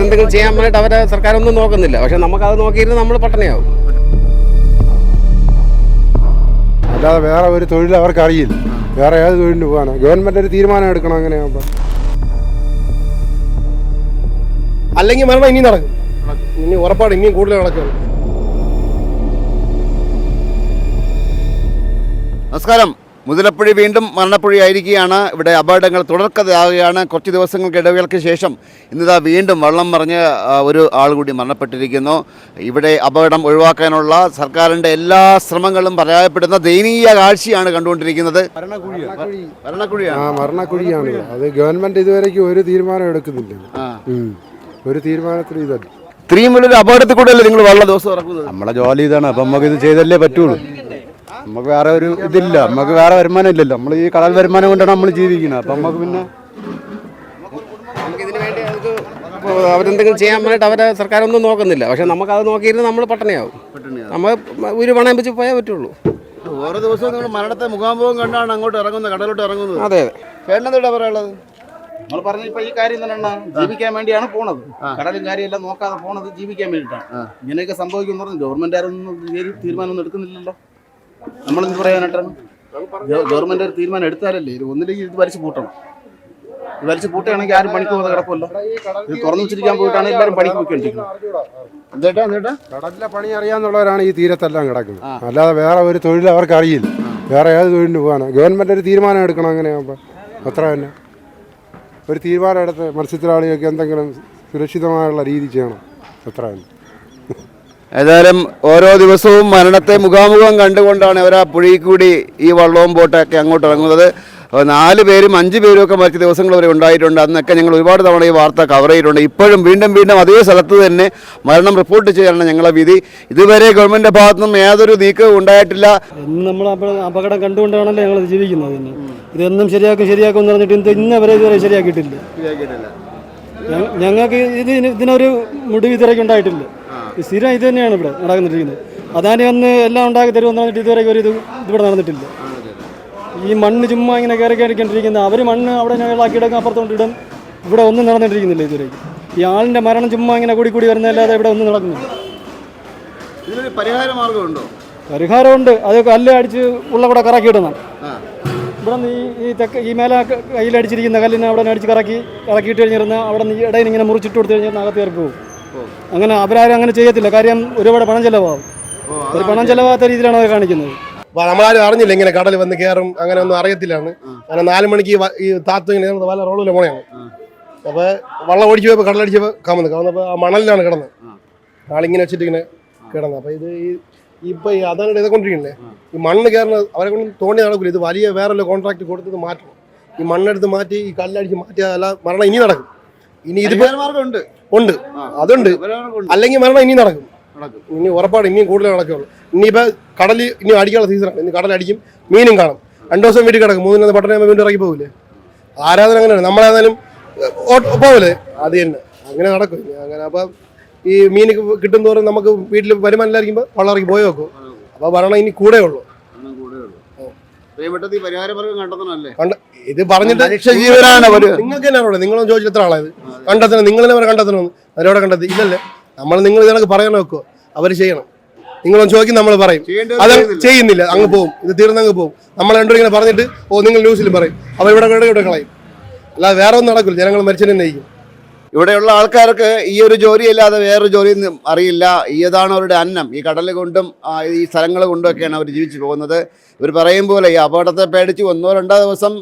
അവരെന്തെങ്കിലും ചെയ്യാൻ വേണ്ടിയിട്ട് അവരെ സർക്കാരൊന്നും നോക്കുന്നില്ല. പക്ഷെ അത് നോക്കിയിരുന്ന് നമ്മൾ പട്ടണിയാവും. അല്ലാതെ വേറെ ഒരു തൊഴിൽ അവർക്ക് അറിയില്ല വേറെ ഏത് തൊഴിലിന് പോകാനോ ഗവൺമെന്റ് ഒരു തീരുമാനം എടുക്കണം അങ്ങനെയാകുമ്പോൾ അല്ലെങ്കിൽ മരണം ഇനി നടക്കും. ഇനി ഉറപ്പാണ് ഇനിയും കൂടുതൽ നടക്കും. നമസ്കാരം. മുതലപ്പുഴി വീണ്ടും മരണപ്പുഴയായിരിക്കുകയാണ് ഇവിടെ അപകടങ്ങൾ തുടർക്കഥയാവുകയാണ്. കുറച്ച് ദിവസങ്ങൾക്ക് ഇടവേളയ്ക്ക് ശേഷം ഇന്നിതാ വീണ്ടും വെള്ളം മറിഞ്ഞ് ഒരു ആൾ കൂടി മരണപ്പെട്ടിരിക്കുന്നു. ഇവിടെ അപകടം ഒഴിവാക്കാനുള്ള സർക്കാരിന്റെ എല്ലാ ശ്രമങ്ങളും പരാജയപ്പെടുന്ന ദയനീയ കാഴ്ചയാണ് കണ്ടുകൊണ്ടിരിക്കുന്നത്. മരണക്കുഴിയാണ് അത് ഗവൺമെന്റ് ഇതുവരേക്കും ഒരു തീരുമാനം എടുക്കുന്നില്ല. ഒരു തീരുമാനത്തിന് ഇതല്ല. ഇത്രയും വലിയൊരു അപകടത്തിൽ കൂടെയല്ലേ നിങ്ങൾ വെള്ളം ദിവസം ഇറക്കുന്നത് നമ്മളെ ജോലി ഇതാണ്. അപ്പം നമുക്ക് ഇത് ചെയ്തല്ലേ പറ്റുള്ളൂ. നമുക്ക് വേറെ ഒരു ഇതില്ല നമുക്ക് വേറെ വരുമാനം ഇല്ലല്ലോ. നമ്മൾ ഈ കടൽ വരുമാനം കൊണ്ടാണ് നമ്മൾ ജീവിക്കുന്നത് അപ്പം നമുക്ക് പിന്നെ നമുക്ക് ഇതിന് വേണ്ടി അവരെന്തെങ്കിലും ചെയ്യാൻ വേണ്ടിയിട്ട് അവരെ സർക്കാരൊന്നും നോക്കുന്നില്ല. പക്ഷെ നമുക്കത് നോക്കിയിരുന്ന് നമ്മൾ പട്ടണിയാവും. നമ്മൾ ഒരു പണയം വെച്ച് പോയാൽ പറ്റുള്ളൂ. ഓരോ ദിവസവും നിങ്ങൾ മരണത്തെ മുഖാമുഖം കണ്ടാണ് അങ്ങോട്ട് ഇറങ്ങുന്നത് കടലോട്ട് ഇറങ്ങുന്നത്. അതെ അതെ. ചേട്ടനെന്താ പറയാനുള്ളത്? നമ്മൾ പറഞ്ഞ ഇപ്പൊ ഈ കാര്യം തന്നെ ജീവിക്കാൻ വേണ്ടിയാണ് പോണത്. കടലും കാര്യമെല്ലാം നോക്കാതെ പോണത് ജീവിക്കാൻ വേണ്ടിയിട്ടാണ്. ഇങ്ങനെയൊക്കെ സംഭവിക്കുന്നു പറഞ്ഞു ഗവൺമെന്റ് ആരൊന്നും തീരുമാനമൊന്നും തീരുമാനം ഒന്നും എടുക്കുന്നില്ലല്ലോ. നമ്മളെന്ത് പറയാനായിട്ടാണ് ഗവ- ഗവൺമെന്റ് ഒരു തീരുമാനം എടുത്താലല്ലേ ഇത് ഒന്നില്ലെങ്കിൽ ഇത് വലിച്ചു പൂട്ടണം. ഇത് വലിച്ചു പൂട്ടുകയാണെങ്കിൽ ആരും പണിക്ക് പോകാതെ കിടപ്പല്ലോ ഇത് തുറന്നു വെച്ചിരിക്കാൻ പോയിട്ടാണ് എല്ലാവരും പണിക്ക് പോയിക്കൊണ്ടിരിക്കുന്നത്. എന്തേട്ടാ എന്തേട്ടാ? കടലിലെ പണി അറിയാന്നുള്ളവരാണ് ഈ തീരത്തെല്ലാം കിടക്കുന്നത്. അല്ലാതെ വേറെ ഒരു തൊഴിൽ അവർക്ക് അറിയില്ല. വേറെ ഏത് തൊഴിലിന് പോകാനാണ് ഗവൺമെന്റ് ഒരു തീരുമാനം എടുക്കണം അങ്ങനെയാകുമ്പോൾ അത്ര തന്നെ. ഒരു തീരുമാനം എടുത്ത് മത്സ്യത്തൊഴിലാളികൾക്ക് എന്തെങ്കിലും സുരക്ഷിതമായുള്ള രീതി ചെയ്യണം. അത്ര തന്നെ. ഏതായാലും ഓരോ ദിവസവും മരണത്തെ മുഖാമുഖം കണ്ടുകൊണ്ടാണ് അവർ ആ പുഴയിൽ കൂടി ഈ വള്ളവും ബോട്ടൊക്കെ അങ്ങോട്ട് ഇറങ്ങുന്നത്. നാല് പേരും അഞ്ച് പേരും ഒക്കെ മറ്റ് ദിവസങ്ങൾ വരെ ഉണ്ടായിട്ടുണ്ട്. അന്നൊക്കെ ഞങ്ങൾ ഒരുപാട് തവണ ഈ വാർത്ത കവർ ചെയ്തിട്ടുണ്ട്. ഇപ്പോഴും വീണ്ടും വീണ്ടും അതേ സ്ഥലത്ത് തന്നെ മരണം റിപ്പോർട്ട് ചെയ്യാനാണ് ഞങ്ങളെ വിധി. ഇതുവരെ ഗവൺമെന്റ് ഭാഗത്തു നിന്നും യാതൊരു നീക്കവും ഉണ്ടായിട്ടില്ല. നമ്മൾ അപകടം കണ്ടുകൊണ്ടാണല്ലോ ഞങ്ങൾ ജീവിക്കുന്നത് തന്നെ ഇതെന്നും ശരിയാക്കും ശരിയാക്കും എന്ന് പറഞ്ഞിട്ട് ഇന്ന് ഇന്നവരെ ഇതുവരെ ശരിയാക്കിയിട്ടില്ല. ഞങ്ങൾക്ക് ഇത് ഇതിനൊരു മുടിവിതിരക്കുണ്ടായിട്ടില്ല സ്ഥിരം ഇത് തന്നെയാണ് ഇവിടെ നടക്കുന്നിരിക്കുന്നത് അതാണ് അന്ന് എല്ലാം ഉണ്ടാക്കി തരുമെന്ന് പറഞ്ഞിട്ട് ഇതുവരെ ഒരു ഇത് ഇവിടെ നടന്നിട്ടില്ല. ഈ മണ്ണ് ചുമ്മാ ഇങ്ങനെ കയറി കയറിക്കൊണ്ടിരിക്കുന്നത് അവർ മണ്ണ് അവിടെ ഞങ്ങളാക്കിയിടക്കും അപ്പുറത്തോട്ട് ഇടും. ഇവിടെ ഒന്നും നടന്നിട്ടിരിക്കുന്നില്ല ഇതുവരേക്ക് ഈ ആളിന്റെ മരണം ചുമ്മാ ഇങ്ങനെ കൂടി കൂടി വരുന്നതല്ലാതെ ഇവിടെ ഒന്നും നടക്കുന്നില്ല. ഇതിനൊരു പരിഹാര മാർഗമുണ്ടോ പരിഹാരമുണ്ട്. അത് കല്ല് അടിച്ച് ഉള്ള കൂടെ കറക്കി ഇടണം. ഇവിടെ നിന്ന് ഈ ഈ തെക്ക് ഈ മേലെ കയ്യിലടിച്ചിരിക്കുന്ന കല്ലിനെ അവിടെ അടിച്ച് കറക്കി കറക്കിയിട്ട് കഴിഞ്ഞിരുന്ന അവിടെ നിന്ന് ഇടയിൽ ഇങ്ങനെ മുറിച്ചിട്ട് കൊടുത്തു കഴിഞ്ഞാൽ അകത്ത് കയറി പോകും. അങ്ങനെ അവരാരും അങ്ങനെ ചെയ്യത്തില്ല. കാര്യം ഒരുപാട് പണം ചെലവാകും. ഒരു പണം ചെലവാകാത്ത രീതിയിലാണ് അവർ കാണിക്കുന്നത്. നമ്മളാരും അറിഞ്ഞില്ല ഇങ്ങനെ കടൽ വന്ന് കയറും അങ്ങനെ ഒന്നും അറിയത്തില്ലാണ് അങ്ങനെ നാല് മണിക്ക് ഈ താത്തു ഇങ്ങനെ വല്ല റോളിലെ പോണെയാണ് അപ്പൊ വള്ളം ഓടിച്ചു പോയപ്പോ പോയി കമന്ന് കമന്നപ്പോ ആ മണലിലാണ് കിടന്നത്. ആളിങ്ങനെ വെച്ചിട്ട് ഇങ്ങനെ കിടന്നത്. അപ്പോൾ ഇത് ഈ ഇപ്പൊ ഈ അതാണ് ഇതൊക്കെ കൊണ്ടിരിക്കണല്ലേ ഈ മണ്ണ് കയറുന്ന അവരെ കൊണ്ട് തോണി നടക്കില്ല ഇത് വലിയ വേറെ കോൺട്രാക്ട് കൊടുത്തത് മാറ്റണം. ഈ മണ്ണെടുത്ത് മാറ്റി ഈ കല്ലടിച്ച് മാറ്റിയാൽ അല്ല മരണം ഇനി നടക്കും. ഇനി ഇത് മാർഗമുണ്ട് ഉണ്ട്. അതുണ്ട്. അല്ലെങ്കിൽ മരണം ഇനി നടക്കും. നടക്കും. ഇനി ഉറപ്പാണ് ഇനിയും കൂടുതൽ നടക്കുകയുള്ളൂ. ഇനിയിപ്പോ കടലിൽ ഇനി അടിക്കാനുള്ള സീസണാണ് ഇനി കടലടിക്കും മീനും കാണും. രണ്ടു ദിവസം വീട്ടിൽ കിടക്കും. മൂന്നിന് പട്ടണം വീണ്ടും ഇറങ്ങി പോകില്ലേ ആരാധന അങ്ങനെയാണ്. നമ്മളേതായാലും പോകില്ലേ അത് തന്നെ. അങ്ങനെ നടക്കും. അങ്ങനെ അപ്പം ഈ മീൻ കിട്ടും തോറും നമുക്ക് വീട്ടിൽ വരുമാനം ഇല്ലായിരിക്കുമ്പോൾ വള്ളം ഇറങ്ങി പോയി വെക്കും. അപ്പോൾ വരണം ഇനി കൂടെ ഉള്ളൂ. പ്രിയപ്പെട്ടത് ഈ പരിഹാര മാർഗം കണ്ടെത്തണമല്ലേ? കണ്ട ഇത് പറഞ്ഞിട്ട് മനുഷ്യജീവനാണ് അവർ. നിങ്ങൾക്ക് തന്നെ നിങ്ങളൊന്നും ചോദിച്ചിട്ട് എത്ര ആളായത് കണ്ടെത്തണം. നിങ്ങൾ തന്നെ കണ്ടെത്തണം. അവരോടെ കണ്ടെത്തി? ഇല്ലല്ലേ? നമ്മൾ നിങ്ങൾ ഇതൊക്കെ പറയാൻ വെക്കുമോ അവർ ചെയ്യണം. നിങ്ങളൊന്ന് ചോദിക്കും നമ്മൾ പറയും. അത് ചെയ്യുന്നില്ല. അങ്ങ് പോകും ഇത് തീർന്നങ്ങ് പോകും നമ്മൾ രണ്ടും ഇങ്ങനെ പറഞ്ഞിട്ട് ഓ നിങ്ങൾ ന്യൂസിൽ പറയും. അവർ ഇവിടെ ഇവിടെ ഇവിടെ കളയും. അല്ലാതെ വേറെ ഒന്നും നടക്കില്ല. ജനങ്ങൾ മരിച്ചതിനെ നയിക്കും. ഇവിടെയുള്ള ആൾക്കാർക്ക് ഈ ഒരു ജോലി അല്ലാതെ വേറൊരു ജോലി അറിയില്ല. ഈതാണ് അവരുടെ അന്നം? ഈ കടൽ കൊണ്ടും ഈ സ്ഥലങ്ങൾ കൊണ്ടുമൊക്കെയാണ് അവർ ജീവിച്ചു പോകുന്നത്. ഇവർ പറയും പോലെ ഈ അപകടത്തെ പേടിച്ച് ഒന്നോ രണ്ടോ ദിവസം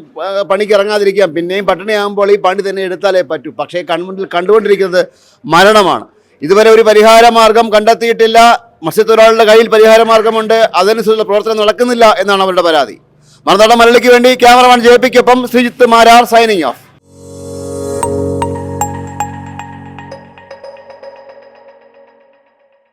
പണിക്ക് ഇറങ്ങാതിരിക്കാം. പിന്നെയും പട്ടിണിയാകുമ്പോൾ ഈ പണി തന്നെ എടുത്താലേ പറ്റൂ. പക്ഷേ കൺമുണ്ടിൽ കണ്ടുകൊണ്ടിരിക്കുന്നത് മരണമാണ്. ഇതുവരെ ഒരു പരിഹാര മാർഗം കണ്ടെത്തിയിട്ടില്ല. മത്സ്യത്തൊഴിലാളികളുടെ കയ്യിൽ പരിഹാര മാർഗമുണ്ട് അതനുസരിച്ചുള്ള പ്രവർത്തനം നടക്കുന്നില്ല എന്നാണ് അവരുടെ പരാതി. മറുനാടൻ മലയാളിക്ക് വേണ്ടി ക്യാമറമാൻ ജെ പിക്കൊപ്പം ശ്രീജിത്ത് മാരാർ സൈനിങ് ഓഫ്